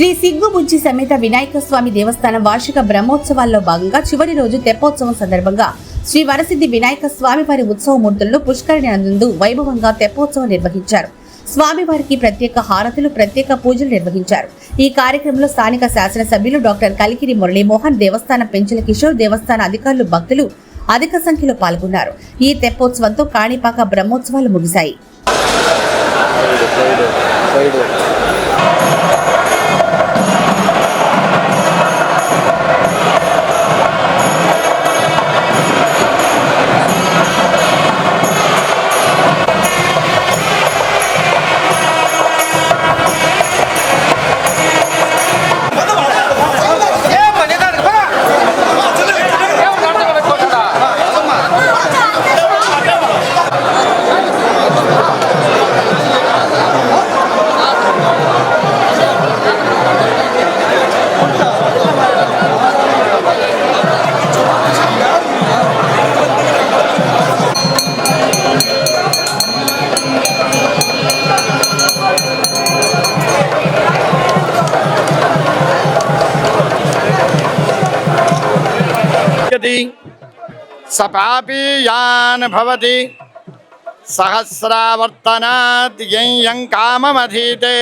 శ్రీ సిగ్గుబుజ్జి సమేత వినాయక స్వామి దేవస్థానం వార్షిక బ్రహ్మోత్సవాల్లో భాగంగా చివరి రోజు తెప్పోత్సవం సందర్భంగా శ్రీ వరసిద్ధి వినాయక స్వామివారి ఉత్సవ మూర్తులను పుష్కరిణి నందు వైభవంగా తెప్పోత్సవం నిర్వహించారు. స్వామివారికి ప్రత్యేక హారతులు ప్రత్యేక పూజలు నిర్వహించారు. ఈ కార్యక్రమంలో స్థానిక శాసనసభ్యులు డాక్టర్ కలికిరి మురళీమోహన్ దేవస్థానం పెంచుల కిషోర్ దేవస్థాన అధికారులు భక్తులు అధిక సంఖ్యలో పాల్గొన్నారు. ఈ తెప్పోత్సవంతో కాణిపాక బ్రహ్మోత్సవాలు ముగిశాయి. यदि सपापीयान् भवति। सहस्रावर्तनात् यं काममधीते।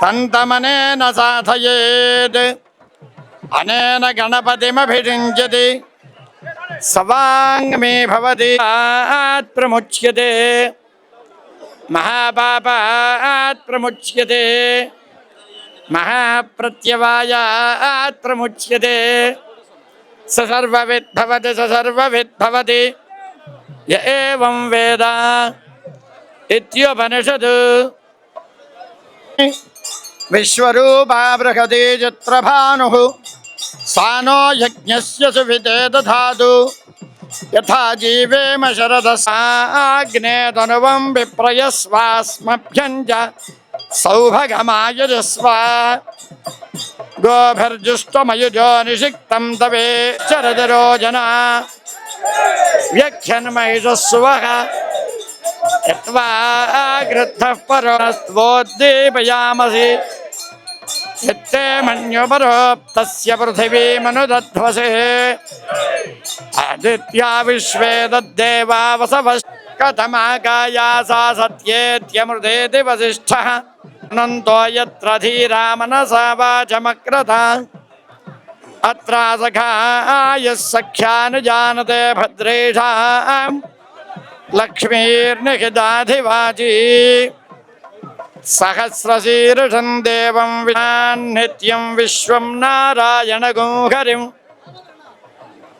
तन्तमनेन साधयेत्। अनेन गणपतिमभिषिञ्चति सवाङ्मे भवति। स सर्वविद्भवति स सर्वविद्भवति य एवं वेद इत्युपनिषत् विश्वरूपा बृहति चित्रभानुः। सा नो यज्ञस्य सुविते दधातु। यथा जीवेम शरदसाग्ने तनुवं विप्रयस्वास्मभ्यञ्च सौभगमायजस्वा। गोभिर्जुष्टमयुजो निषिक्तं तवे चरदरोजना व्यख्यन्महिषस्वः यत्वा गृद्धः परोस्त्वोद्दीपयामसि। यत्ते मन्युपरोक्तस्य पृथिवीमनुदध्वसे। आदित्या विश्वे तद्देवा वसवः कथमाकाया सा सत्येत्यमृतेति वसिष्ठः। अनन्तो यत्र धीरामनसा वाचमक्रता अत्रा सखायः सख्यानुजानते सहस्रशीर्षं देवं विनान्नित्यं विश्वं नारायणगुं हरिं।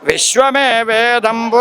विश्वमेवेदं पुर